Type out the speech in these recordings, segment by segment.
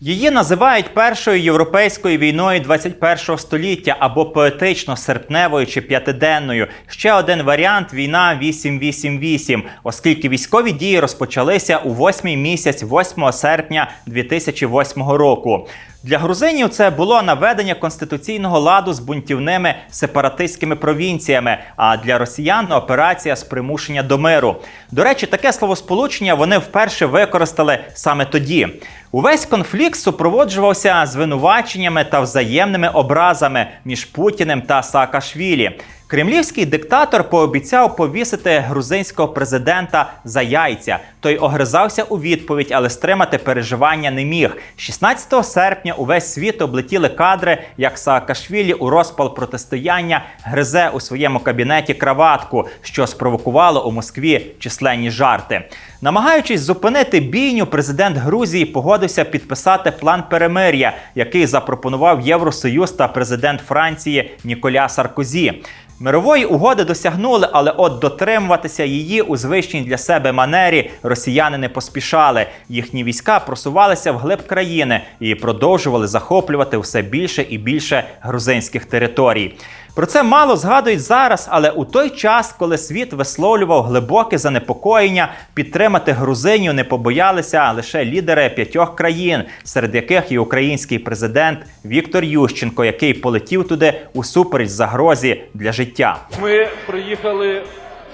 Її називають першою європейською війною 21 століття або поетично серпневою чи п'ятиденною. Ще один варіант війна 888, оскільки військові дії розпочалися у восьмий місяць 8 серпня 2008 року. Для грузинів це було наведення конституційного ладу з бунтівними сепаратистськими провінціями. А для росіян операція з примушення до миру. До речі, таке словосполучення вони вперше використали саме тоді. Увесь конфлікт супроводжувався звинуваченнями та взаємними образами між Путіним та Саакашвілі. Кремлівський диктатор пообіцяв повісити грузинського президента за яйця. Той огризався у відповідь, але стримати переживання не міг. 16 серпня увесь світ облетіли кадри, як Саакашвілі у розпал протистояння гризе у своєму кабінеті краватку, що спровокувало у Москві численні жарти. Намагаючись зупинити бійню, президент Грузії погодився підписати план перемир'я, який запропонував Євросоюз та президент Франції Ніколя Саркозі. Мирової угоди досягнули, але от дотримуватися її у звичній для себе манері росіяни не поспішали. Їхні війська просувалися вглиб країни і продовжували захоплювати все більше і більше грузинських територій. Про це мало згадують зараз, але у той час, коли світ висловлював глибоке занепокоєння, підтримати Грузинію не побоялися лише лідери п'ятьох країн, серед яких і український президент Віктор Ющенко, який полетів туди усупереч загрозі для життя. Ми приїхали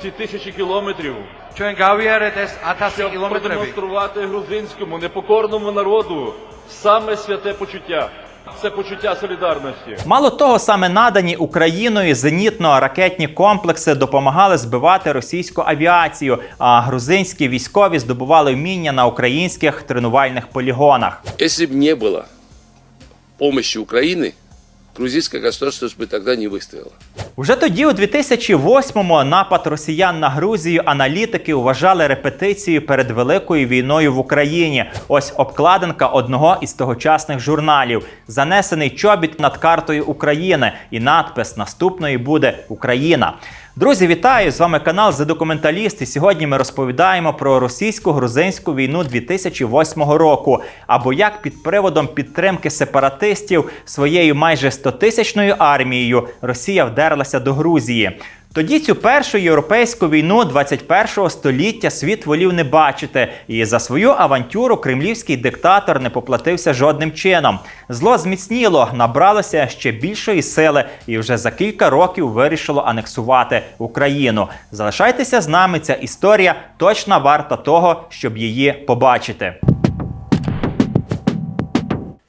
ці тисячі кілометрів. щоб продемонструвати грузинському непокорному народу саме святе почуття. Це почуття солідарності. Мало того, саме надані Україною зенітно-ракетні комплекси допомагали збивати російську авіацію, а грузинські військові здобували вміння на українських тренувальних полігонах. Если бы не было помощи Украины, грузинское государство ж би тоді не вистояло. Уже тоді, у 2008-му, напад росіян на Грузію аналітики вважали репетицією перед великою війною в Україні. Ось обкладинка одного із тогочасних журналів, занесений чобіт над картою України, і надпис наступної буде Україна. Друзі, вітаю! З вами канал «За документаліст. І сьогодні ми розповідаємо про російсько-грузинську війну 2008 року. Або як під приводом підтримки сепаратистів своєю майже 100-тисячною армією Росія вдерлася до Грузії. Тоді цю першу європейську війну 21-го століття світ волів не бачити, і за свою авантюру кремлівський диктатор не поплатився жодним чином. Зло зміцніло, набралося ще більшої сили, і вже за кілька років вирішило анексувати Україну. Залишайтеся з нами. Ця історія точно варта того, щоб її побачити.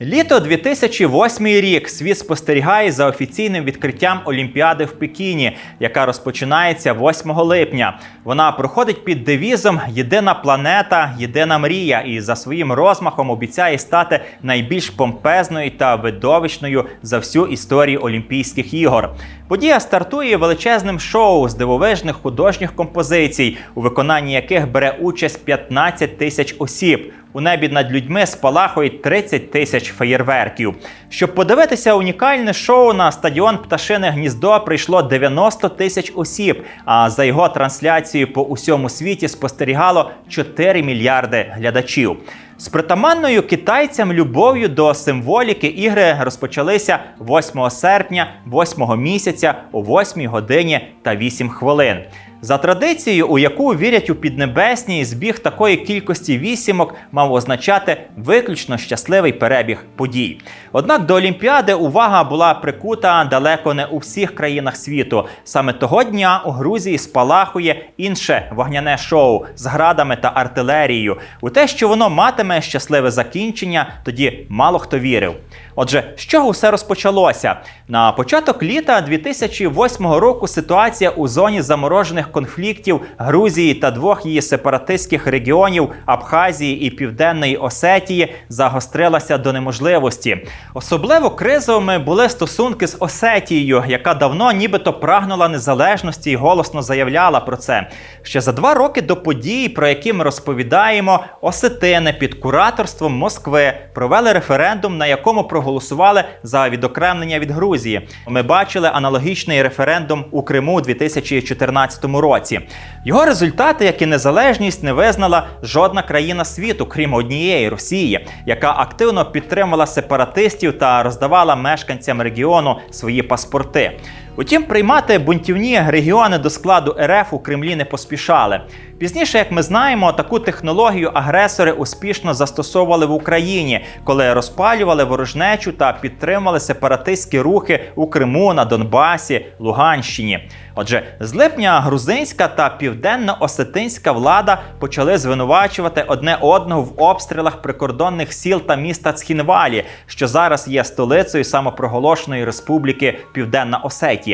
Літо 2008 рік світ спостерігає за офіційним відкриттям Олімпіади в Пекіні, яка розпочинається 8 липня. Вона проходить під девізом Єдина планета, єдина мрія і за своїм розмахом обіцяє стати найбільш помпезною та видовищною за всю історію Олімпійських ігор. Подія стартує величезним шоу з дивовижних художніх композицій, у виконанні яких бере участь 15 тисяч осіб. У небі над людьми спалахують 30 тисяч феєрверків. Щоб подивитися унікальне шоу на стадіон Пташине гніздо прийшло 90 тисяч осіб. А за його трансляцією по усьому світі спостерігало 4 мільярди глядачів. З притаманною китайцям любов'ю до символіки ігри розпочалися 8 серпня, 8 місяця о 8 годині та 8 хвилин. За традицією, у яку вірять у піднебесні, збіг такої кількості вісімок мав означати виключно щасливий перебіг подій. Однак до Олімпіади увага була прикута далеко не у всіх країнах світу. Саме того дня у Грузії спалахує інше вогняне шоу з градами та артилерією. У те, що воно матиме щасливе закінчення, тоді мало хто вірив. Отже, з чого все розпочалося? На початок літа 2008 року ситуація у зоні заморожених конфліктів Грузії та двох її сепаратистських регіонів Абхазії і Південної Осетії загострилася до неможливості. Особливо кризовими були стосунки з Осетією, яка давно нібито прагнула незалежності і голосно заявляла про це. Ще за два роки до подій, про які ми розповідаємо, осетини під кураторством Москви провели референдум, на якому проголосували за відокремлення від Грузії. Ми бачили аналогічний референдум у Криму у 2014 році. Році. Його результати, як і незалежність, не визнала жодна країна світу, крім однієї Росії, яка активно підтримала сепаратистів та роздавала мешканцям регіону свої паспорти. Утім, приймати бунтівні регіони до складу РФ у Кремлі не поспішали. Пізніше, як ми знаємо, таку технологію агресори успішно застосовували в Україні, коли розпалювали ворожнечу та підтримували сепаратистські рухи у Криму, на Донбасі, Луганщині. Отже, з липня грузинська та південно-осетинська влада почали звинувачувати одне одного в обстрілах прикордонних сіл та міста Цхінвалі, що зараз є столицею самопроголошеної республіки Південна Осетія.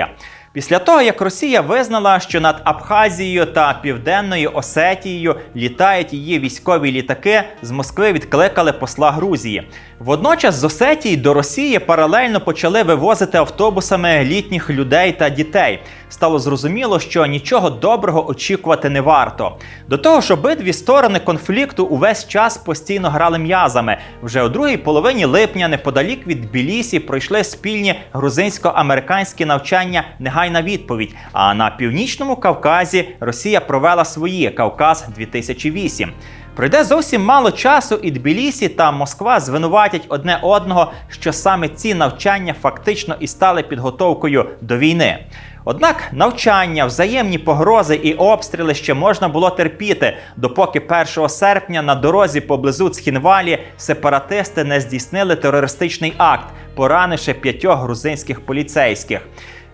Після того, як Росія визнала, що над Абхазією та Південною Осетією літають її військові літаки, з Москви відкликали посла Грузії. Водночас з Осетії до Росії паралельно почали вивозити автобусами літніх людей та дітей. Стало зрозуміло, що нічого доброго очікувати не варто. До того ж, обидві сторони конфлікту увесь час постійно грали м'язами. Вже у другій половині липня, неподалік від Тбілісі, пройшли спільні грузинсько-американські навчання Негайна відповідь. А на північному Кавказі Росія провела свої Кавказ 2008 Пройде зовсім мало часу, і Тбілісі та Москва звинуватять одне одного, що саме ці навчання фактично і стали підготовкою до війни. Однак навчання, взаємні погрози і обстріли ще можна було терпіти, допоки 1 серпня на дорозі поблизу Цхінвалі сепаратисти не здійснили терористичний акт, поранивши п'ятьох грузинських поліцейських.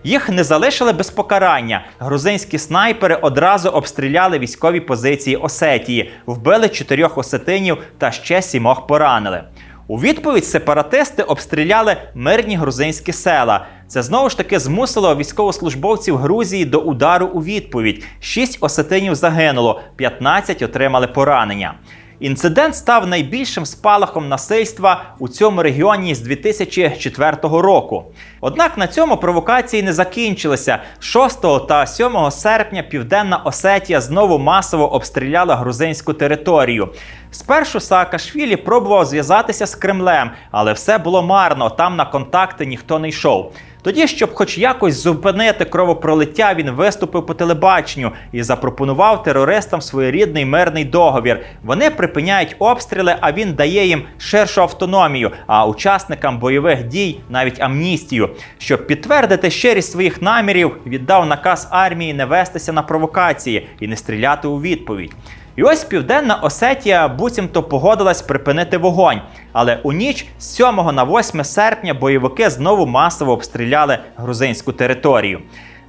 Їх не залишили без покарання. Грузинські снайпери одразу обстріляли військові позиції Осетії, вбили чотирьох осетинів та ще сімох поранили. У відповідь сепаратисти обстріляли мирні грузинські села. Це знову ж таки змусило військовослужбовців Грузії до удару у відповідь. Шість осетинів загинуло, 15 отримали поранення. Інцидент став найбільшим спалахом насильства у цьому регіоні з 2004 року. Однак на цьому провокації не закінчилися. 6 та 7 серпня Південна Осетія знову масово обстріляла грузинську територію. Спершу Саакашвілі пробував зв'язатися з Кремлем, але все було марно. Там на контакти ніхто не йшов. Тоді, щоб хоч якось зупинити кровопролиття, він виступив по телебаченню і запропонував терористам своєрідний мирний договір. Вони припиняють обстріли, а він дає їм ширшу автономію, а учасникам бойових дій навіть амністію. Щоб підтвердити щирість своїх намірів, віддав наказ армії не вестися на провокації і не стріляти у відповідь. І ось Південна Осетія буцімто погодилась припинити вогонь. Але у ніч з 7 на 8 серпня бойовики знову масово обстріляли грузинську територію.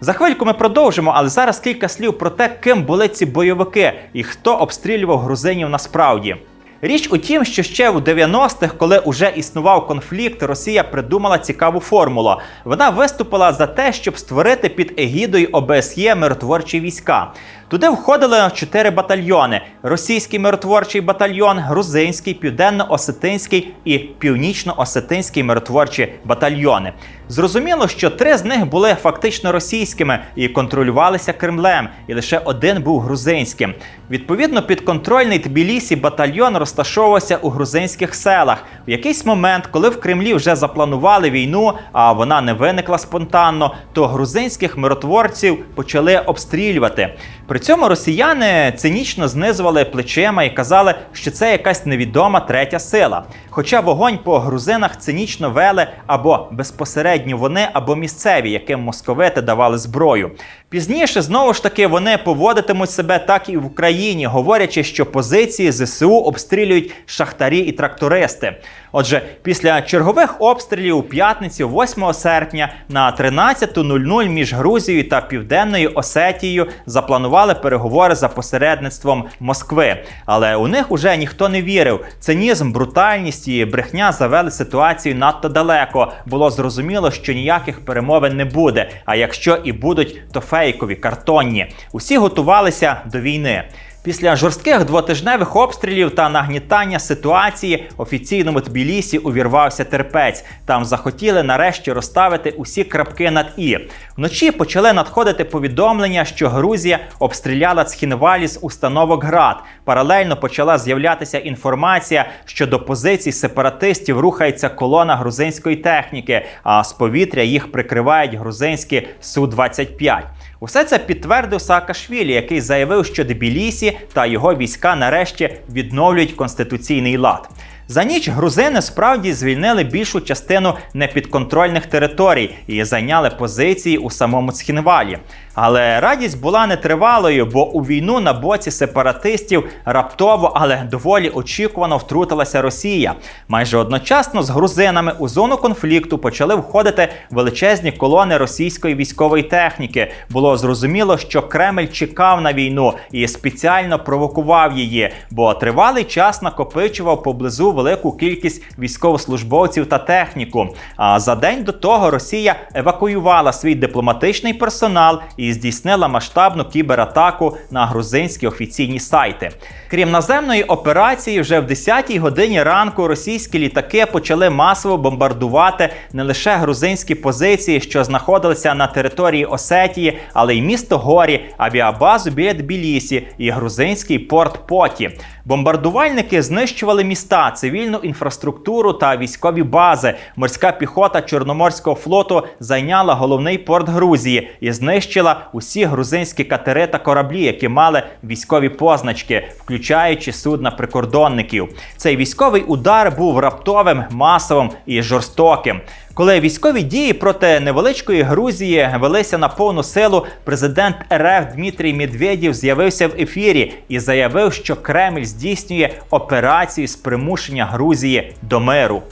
За хвильку ми продовжимо, але зараз кілька слів про те, ким були ці бойовики і хто обстрілював грузинів насправді. Річ у тім, що ще у 90-х, коли уже існував конфлікт, Росія придумала цікаву формулу. Вона виступила за те, щоб створити під егідою ОБСЄ миротворчі війська. Туди входили чотири батальйони: російський миротворчий батальйон, грузинський, південно-осетинський і північно-осетинський миротворчі батальйони. Зрозуміло, що три з них були фактично російськими і контролювалися Кремлем, і лише один був грузинським. Відповідно, підконтрольний Тбілісі батальйон розташовувався у грузинських селах. В якийсь момент, коли в Кремлі вже запланували війну, а вона не виникла спонтанно, то грузинських миротворців почали обстрілювати. При цьому росіяни цинічно знизували плечима і казали, що це якась невідома третя сила. Хоча вогонь по грузинах цинічно вели або безпосередньо вони, або місцеві, яким московити давали зброю. Пізніше знову ж таки вони поводитимуть себе так і в Україні, говорячи, що позиції ЗСУ обстрілюють шахтарі і трактористи. Отже, після чергових обстрілів у п'ятницю, 8 серпня, на 13.00 між Грузією та Південною Осетією запланували переговори за посередництвом Москви. Але у них уже ніхто не вірив. Цинізм, брутальність і брехня завели ситуацію надто далеко. Було зрозуміло, що ніяких перемовин не буде. А якщо і будуть, то фейкові, картонні. Усі готувалися до війни. Після жорстких двотижневих обстрілів та нагнітання ситуації офіційному Тбілісі увірвався терпець. Там захотіли нарешті розставити усі крапки над і. Вночі почали надходити повідомлення, що Грузія обстріляла Цхінвалі з установок ГРАД. Паралельно почала з'являтися інформація, що до позицій сепаратистів рухається колона грузинської техніки, а з повітря їх прикривають грузинські Су-25. Усе це підтвердив Саакашвілі, який заявив, що Тбілісі та його війська нарешті відновлюють конституційний лад. За ніч грузини справді звільнили більшу частину непідконтрольних територій і зайняли позиції у самому Цхінвалі. Але радість була нетривалою, бо у війну на боці сепаратистів раптово, але доволі очікувано втрутилася Росія. Майже одночасно з грузинами у зону конфлікту почали входити величезні колони російської військової техніки. Було зрозуміло, що Кремль чекав на війну і спеціально провокував її, бо тривалий час накопичував поблизу велику кількість військовослужбовців та техніку. А за день до того Росія евакуювала свій дипломатичний персонал і здійснила масштабну кібератаку на грузинські офіційні сайти. Крім наземної операції, вже в 10-й годині ранку російські літаки почали масово бомбардувати не лише грузинські позиції, що знаходилися на території Осетії, але й місто Горі, авіабазу біля Тбілісі і грузинський порт Поті. Бомбардувальники знищували міста, цивільну інфраструктуру та військові бази. Морська піхота Чорноморського флоту зайняла головний порт Грузії і знищила усі грузинські катери та кораблі, які мали військові позначки, включаючи судна прикордонників. Цей військовий удар був раптовим, масовим і жорстоким. Коли військові дії проти невеличкої Грузії велися на повну силу, президент РФ Дмитрій Медведєв з'явився в ефірі і заявив, що Кремль здійснює операцію з примушення Грузії до миру.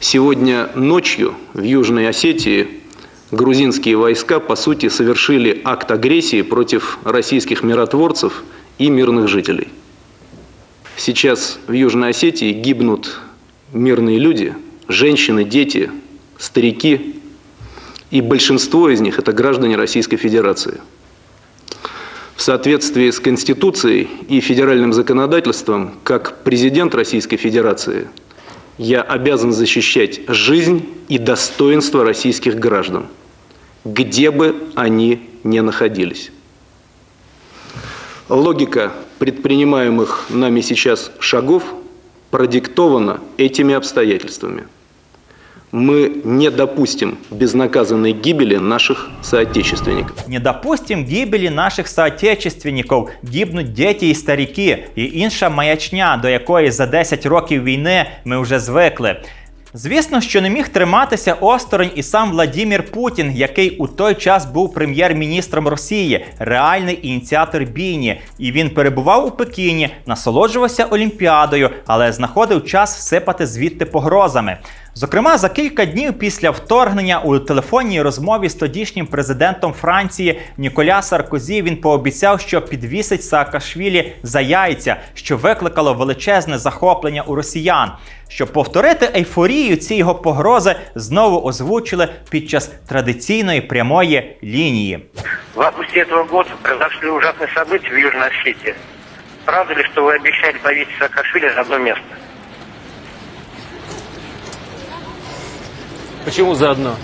Сегодня ночью в Южной Осетии грузинские войска, по сути, совершили акт агрессии против российских миротворцев и мирных жителей. Сейчас в Южной Осетии гибнут мирные люди, женщины, дети, старики, и большинство из них – это граждане Российской Федерации. В соответствии с Конституцией и федеральным законодательством, как президент Российской Федерации, я обязан защищать жизнь и достоинство российских граждан, где бы они ни находились. Логика предпринимаемых нами сейчас шагов продиктована этими обстоятельствами. Мы не допустим безнаказанной гибели наших соотечественников. Не допустим гибелі наших соотечественників, гибнуть діти і старіки, і інша маячня, до якої за 10 років війни ми вже звикли. Звісно, що не міг триматися осторонь і сам Владімір Путін, який у той час був прем'єр-міністром Росії, реальний ініціатор бійні. І він перебував у Пекіні, насолоджувався Олімпіадою, але знаходив час всипати звідти погрозами. Зокрема, за кілька днів після вторгнення у телефонній розмові з тодішнім президентом Франції Ніколя Саркозі він пообіцяв, що підвісить Саакашвілі за яйця, що викликало величезне захоплення у росіян. Щоб повторити ейфорію, ці його погрози знову озвучили під час традиційної прямої лінії. В августе этого года произошли ужасные события в Южной Осетии. Правда ли, что вы обещали повесить Саакашвили за одно место? Почему заодно?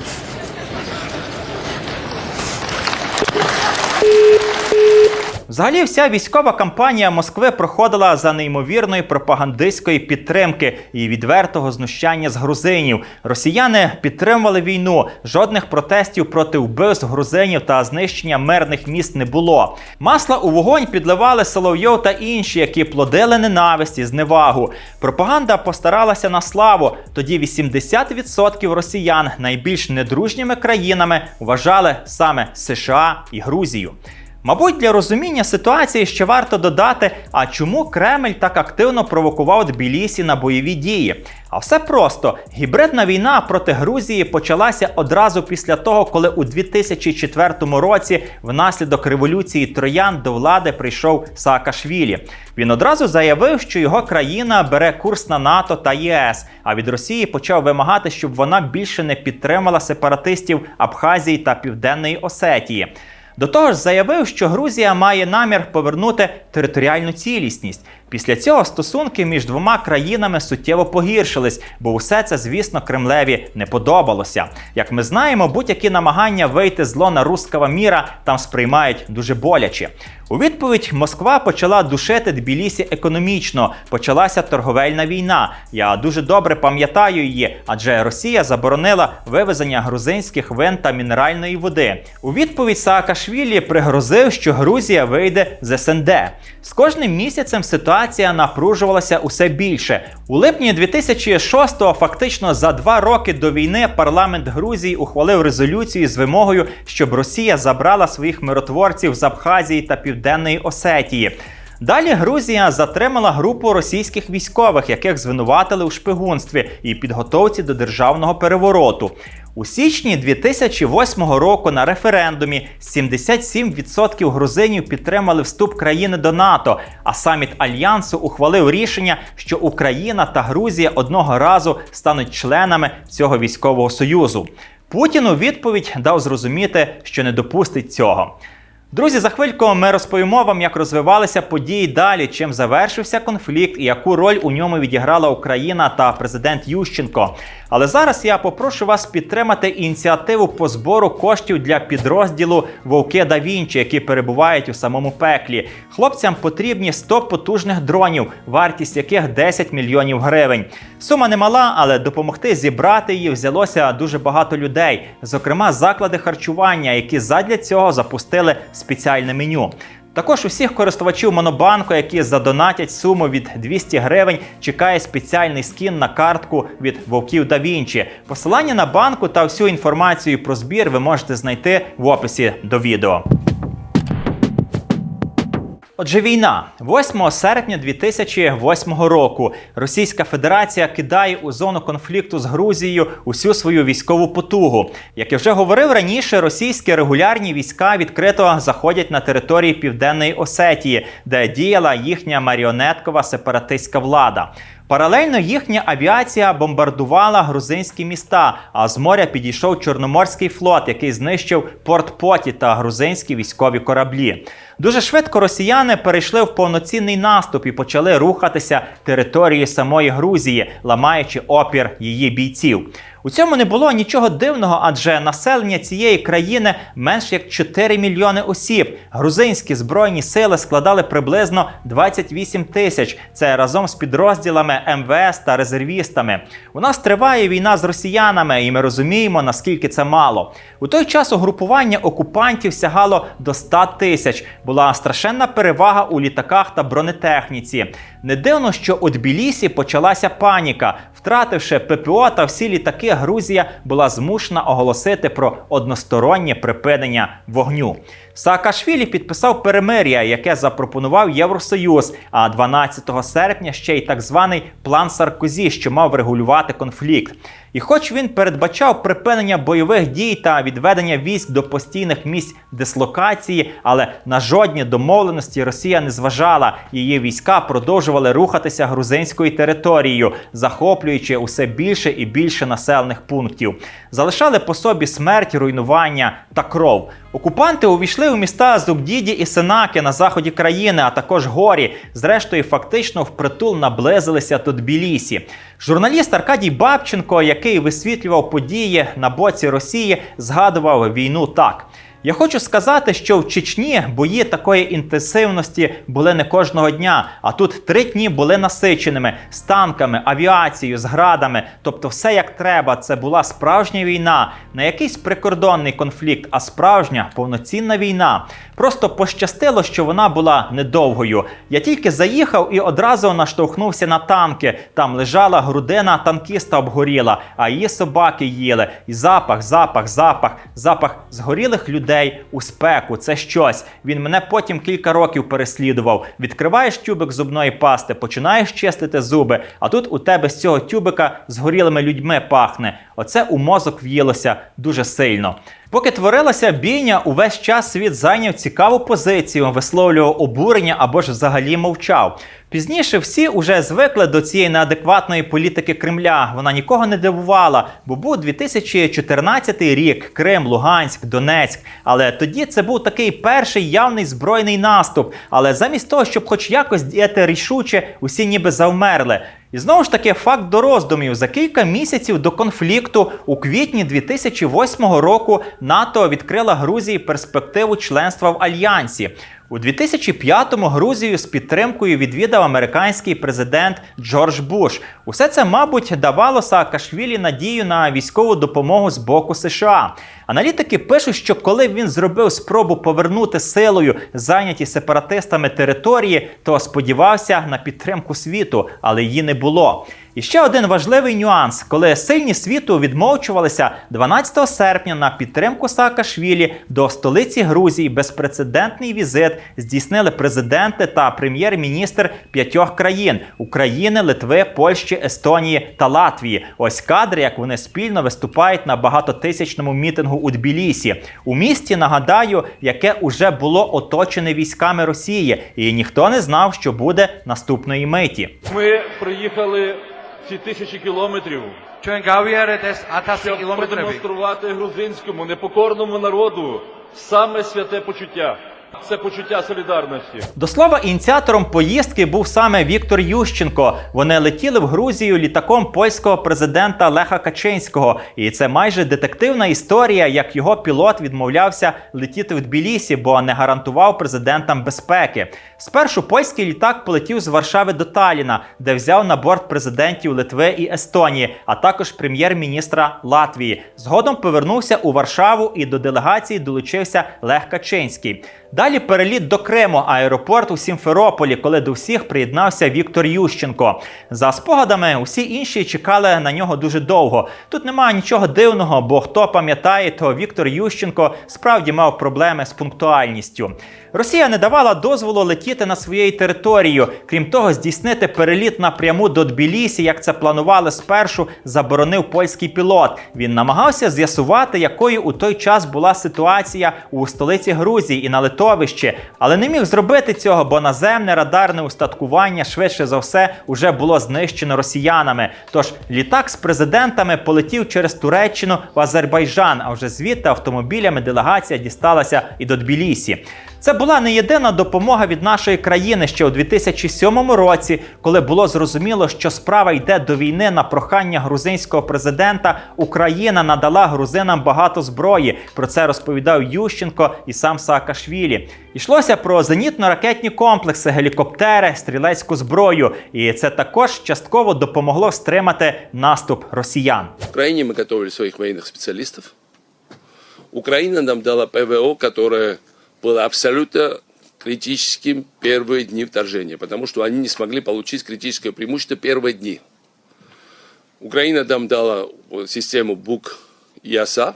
Взагалі, вся військова кампанія Москви проходила за неймовірної пропагандистської підтримки і відвертого знущання з грузинів. Росіяни підтримували війну. Жодних протестів проти вбивств грузинів та знищення мирних міст не було. Масла у вогонь підливали Соловйов та інші, які плодили ненависть і зневагу. Пропаганда постаралася на славу. Тоді 80% росіян найбільш недружніми країнами вважали саме США і Грузію. Мабуть, для розуміння ситуації ще варто додати, а чому Кремль так активно провокував Тбілісі на бойові дії. А все просто гібридна війна проти Грузії почалася одразу після того, коли у 2004 році, внаслідок революції троян до влади прийшов Саакашвілі. Він одразу заявив, що його країна бере курс на НАТО та ЄС, а від Росії почав вимагати, щоб вона більше не підтримала сепаратистів Абхазії та Південної Осетії. До того ж, заявив, що Грузія має намір повернути територіальну цілісність. Після цього стосунки між двома країнами суттєво погіршились, бо усе це, звісно, Кремлеві не подобалося. Як ми знаємо, будь-які намагання вийти з лона руского міра там сприймають дуже боляче. У відповідь Москва почала душити Тбілісі економічно. Почалася торговельна війна. Я дуже добре пам'ятаю її, адже Росія заборонила вивезення грузинських вин та мінеральної води. У відповідь Саакашвілі пригрозив, що Грузія вийде з СНД. З кожним місяцем ситуація напружувалася усе більше. У липні 2006-го, фактично за два роки до війни, парламент Грузії ухвалив резолюцію з вимогою, щоб Росія забрала своїх миротворців з Абхазії та Південної Осетії. Далі Грузія затримала групу російських військових, яких звинуватили у шпигунстві і підготовці до державного перевороту. У січні 2008 року на референдумі 77% грузинів підтримали вступ країни до НАТО, а саміт альянсу ухвалив рішення, що Україна та Грузія одного разу стануть членами цього військового союзу. Путін у відповідь дав зрозуміти, що не допустить цього. Друзі, за хвильку ми розповімо вам, як розвивалися події далі, чим завершився конфлікт і яку роль у ньому відіграла Україна та президент Ющенко. Але зараз я попрошу вас підтримати ініціативу по збору коштів для підрозділу Вовки да Вінчі, які перебувають у самому пеклі. Хлопцям потрібні 100 потужних дронів, вартість яких 10 мільйонів гривень. Сума немала, але допомогти зібрати її взялося дуже багато людей, зокрема заклади харчування, які задля цього запустили спеціальне меню. Також усіх користувачів Монобанку, які задонатять суму від 200 гривень, чекає спеціальний скін на картку від Вовків да Вінчі. Посилання на банку та всю інформацію про збір ви можете знайти в описі до відео. Отже, війна 8 серпня 2008 року Російська Федерація кидає у зону конфлікту з Грузією усю свою військову потугу. Як я вже говорив раніше, російські регулярні війська відкрито заходять на території Південної Осетії, де діяла їхня маріонеткова сепаратистська влада. Паралельно їхня авіація бомбардувала грузинські міста, а з моря підійшов Чорноморський флот, який знищив порт Поті та грузинські військові кораблі. Дуже швидко росіяни перейшли в повноцінний наступ і почали рухатися територією самої Грузії, ламаючи опір її бійців. У цьому не було нічого дивного, адже населення цієї країни менш як 4 мільйони осіб. Грузинські збройні сили складали приблизно 28 тисяч. Це разом з підрозділами МВС та резервістами. У нас триває війна з росіянами, і ми розуміємо, наскільки це мало. У той час угрупування окупантів сягало до 100 тисяч. Була страшенна перевага у літаках та бронетехніці. Не дивно, що у Тбілісі почалася паніка. Втративши ППО та всі літаки, Грузія була змушена оголосити про одностороннє припинення вогню. Саакашвілі підписав перемир'я, яке запропонував Євросоюз. А 12 серпня ще й так званий план Саркозі, що мав врегулювати конфлікт. І хоч він передбачав припинення бойових дій та відведення військ до постійних місць дислокації, але на жодні домовленості Росія не зважала. Її війська продовжували рухатися грузинською територією, захоплюючи усе більше і більше населених пунктів. Залишали по собі смерть, руйнування та кров. Окупанти увійшли у міста Зубдіді і Сенаки на заході країни, а також горі. Зрештою, фактично впритул наблизилися до Тбілісі. Журналіст Аркадій Бабченко, який висвітлював події на боці Росії, згадував війну так. Я хочу сказати, що в Чечні бої такої інтенсивності були не кожного дня, а тут три дні були насиченими з танками, авіацією, з градами. Тобто, все як треба. Це була справжня війна, не якийсь прикордонний конфлікт, а справжня повноцінна війна. Просто пощастило, що вона була недовгою. Я тільки заїхав і одразу наштовхнувся на танки. Там лежала грудина танкіста обгоріла, а її собаки їли. І запах, запах, запах, запах згорілих людей у спеку. Це щось. Він мене потім кілька років переслідував. Відкриваєш тюбик зубної пасти, починаєш чистити зуби, а тут у тебе з цього тюбика згорілими людьми пахне. Оце у мозок в'їлося дуже сильно. Поки творилася бійня, увесь час світ зайняв цікаву позицію, висловлював обурення або ж взагалі мовчав. Пізніше всі уже звикли до цієї неадекватної політики Кремля. Вона нікого не дивувала, бо був 2014 рік, Крим, Луганськ, Донецьк. Але тоді це був такий перший явний збройний наступ. Але замість того, щоб хоч якось діяти рішуче, усі ніби завмерли. І знову ж таки, факт до роздумів. За кілька місяців до конфлікту у квітні 2008 року НАТО відкрила Грузії перспективу членства в альянсі. У 2005-му Грузію з підтримкою відвідав американський президент Джордж Буш. Усе це, мабуть, давало Саакашвілі надію на військову допомогу з боку США. Аналітики пишуть, що коли він зробив спробу повернути силою зайняті сепаратистами території, то сподівався на підтримку світу, але її не було. І ще один важливий нюанс: коли сильні світу відмовчувалися 12 серпня на підтримку Саакашвілі до столиці Грузії безпрецедентний візит здійснили президенти та прем'єр-міністр п'ятьох країн України, Литви, Польщі, Естонії та Латвії. Ось кадри, як вони спільно виступають на багатотисячному мітингу у Тбілісі. У місті нагадаю, яке уже було оточене військами Росії, і ніхто не знав, що буде наступної миті. Ми приїхали ці тисячі кілометрів, Ჩვენ გავიარეთ ეს 1000 щоб კილომეტრები. продемонструвати грузинському непокорному народу саме святе почуття. Це почуття солідарності. До слова, ініціатором поїздки був саме Віктор Ющенко. Вони летіли в Грузію літаком польського президента Леха Качинського. І це майже детективна історія, як його пілот відмовлявся летіти в Тбілісі, бо не гарантував президентам безпеки. Спершу польський літак полетів з Варшави до Таліна, де взяв на борт президентів Литви і Естонії, а також прем'єр-міністра Латвії. Згодом повернувся у Варшаву і до делегації долучився Лех Качинський. Далі переліт до Криму, аеропорт у Сімферополі, коли до всіх приєднався Віктор Ющенко. За спогадами, усі інші чекали на нього дуже довго. Тут немає нічого дивного, бо хто пам'ятає, то Віктор Ющенко справді мав проблеми з пунктуальністю. Росія не давала дозволу летіти на своєю територією. Крім того, здійснити переліт напряму до Тбілісі, як це планували спершу, заборонив польський пілот. Він намагався з'ясувати, якою у той час була ситуація у столиці Грузії і на литовищі, але не міг зробити цього, бо наземне радарне устаткування швидше за все уже було знищено росіянами. Тож літак з президентами полетів через Туреччину в Азербайджан, а вже звідти автомобілями делегація дісталася і до Тбілісі. Це була не єдина допомога від нашої країни ще у 2007 році, коли було зрозуміло, що справа йде до війни на прохання грузинського президента. Україна надала грузинам багато зброї. Про це розповідав Ющенко і сам Саакашвілі. Йшлося про зенітно-ракетні комплекси, гелікоптери, стрілецьку зброю. І це також частково допомогло стримати наступ росіян. В Украине мы готовили своих военных специалистов. Украина нам дала ПВО, которое было абсолютно критическим первые дни вторжения, потому что они не смогли получить критическое преимущество первые дни. Украина нам дала систему БУК ЯСА,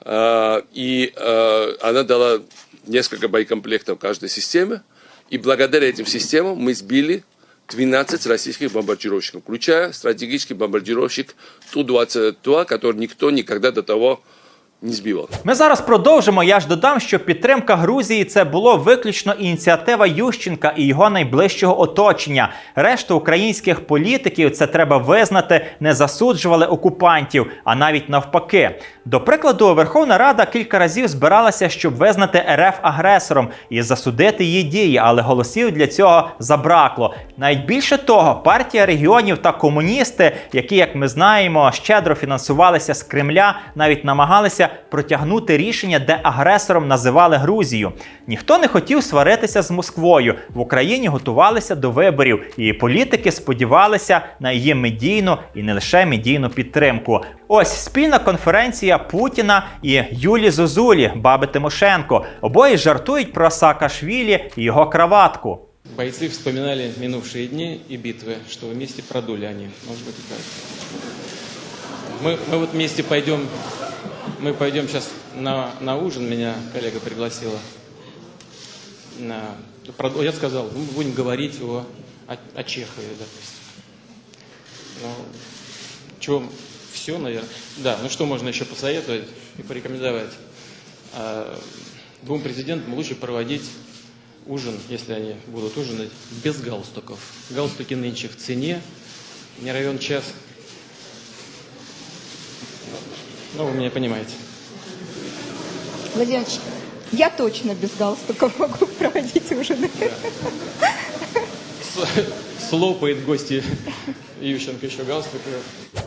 а, и а, она дала несколько боекомплектов каждой системе, и благодаря этим системам мы сбили 12 российских бомбардировщиков, включая стратегический бомбардировщик Ту-22, который никто никогда до того не сбивал. Ми зараз продовжимо. Я ж додам, що підтримка Грузії це було виключно ініціатива Ющенка і його найближчого оточення. Решту українських політиків це треба визнати, не засуджували окупантів, а навіть навпаки. До прикладу, Верховна Рада кілька разів збиралася, щоб визнати РФ агресором і засудити її дії, але голосів для цього забракло. Навіть більше того, партія регіонів та комуністи, які, як ми знаємо, щедро фінансувалися з Кремля, навіть намагалися протягнути рішення, де агресором називали Грузію. Ніхто не хотів сваритися з Москвою. В Україні готувалися до виборів, і політики сподівалися на її медійну і не лише медійну підтримку. Ось спільна конференція Путіна і Юлі Зозулі, баби Тимошенко. Обоє жартують про Саакашвілі і його краватку. Бойцы вспоминали минувшие дни и битвы, что вместе продули они. Может быть, и так. Мы, мы вот вместе пойдем, мы пойдем сейчас на, на ужин, меня коллега пригласила. На, я сказал, мы будем говорить о, о, о Чехове, допустим. Ну, чего, все, наверное. Да, ну что можно еще посоветовать и порекомендовать? А, Двум президентам лучше проводить ужин, если они будут ужинать, без галстуков. Галстуки нынче в цене, не равен час. Ну, вы меня понимаете. Владимир Ильич, я точно без галстука могу проводить ужины. Слопает гости Ющенко еще галстук.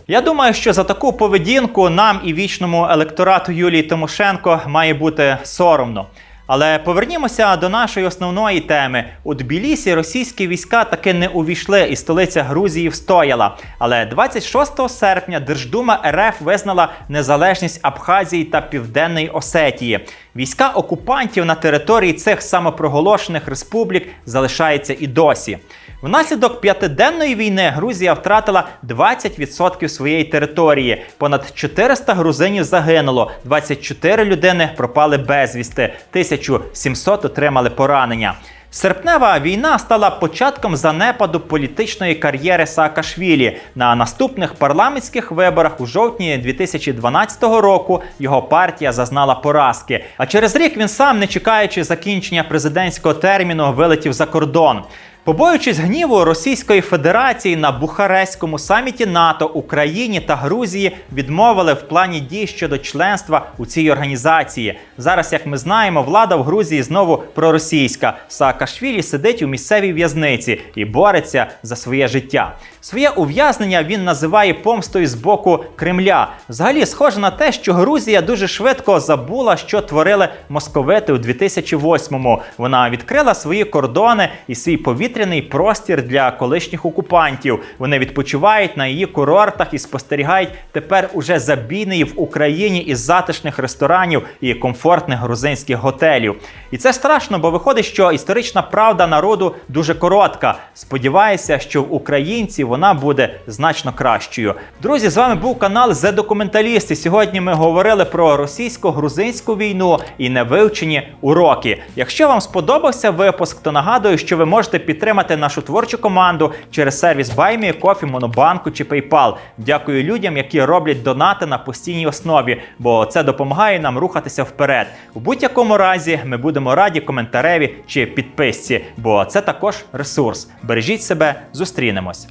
Я думаю, що за таку поведінку нам і вічному електорату Юлії Тимошенко має бути соромно. Але повернімося до нашої основної теми. У Тбілісі російські війська таки не увійшли, і столиця Грузії встояла. Але 26 серпня Держдума РФ визнала незалежність Абхазії та Південної Осетії. Війська окупантів на території цих самопроголошених республік залишаються і досі. Внаслідок п'ятиденної війни Грузія втратила 20% своєї території. Понад 400 грузинів загинуло, 24 людини пропали безвісти, 1700 отримали поранення. Серпнева війна стала початком занепаду політичної кар'єри Саакашвілі. На наступних парламентських виборах у жовтні 2012 року його партія зазнала поразки. А через рік він сам, не чекаючи закінчення президентського терміну, вилетів за кордон. Побоюючись гніву Російської Федерації на Бухарестському саміті НАТО Україні та Грузії відмовили в плані дій щодо членства у цій організації. Зараз, як ми знаємо, влада в Грузії знову проросійська. Саакашвілі сидить у місцевій в'язниці і бореться за своє життя. Своє ув'язнення він називає помстою з боку Кремля. Взагалі, схоже на те, що Грузія дуже швидко забула, що творили московити у 2008-му. Вона відкрила свої кордони і свій повітряний простір для колишніх окупантів. Вони відпочивають на її курортах і спостерігають тепер уже забійний в Україні із затишних ресторанів і комфортних грузинських готелів. І це страшно, бо виходить, що історична правда народу дуже коротка. Сподіваюся, що в українців вона буде значно кращою. Друзі, з вами був канал The Документаліст. І сьогодні ми говорили про російсько-грузинську війну і невивчені уроки. Якщо вам сподобався випуск, то нагадую, що ви можете підтримати нашу творчу команду через сервіс BuyMeACoffee, Монобанку чи PayPal. Дякую людям, які роблять донати на постійній основі, бо це допомагає нам рухатися вперед. У будь-якому разі ми будемо раді коментареві чи підписці, бо це також ресурс. Бережіть себе, зустрінемось.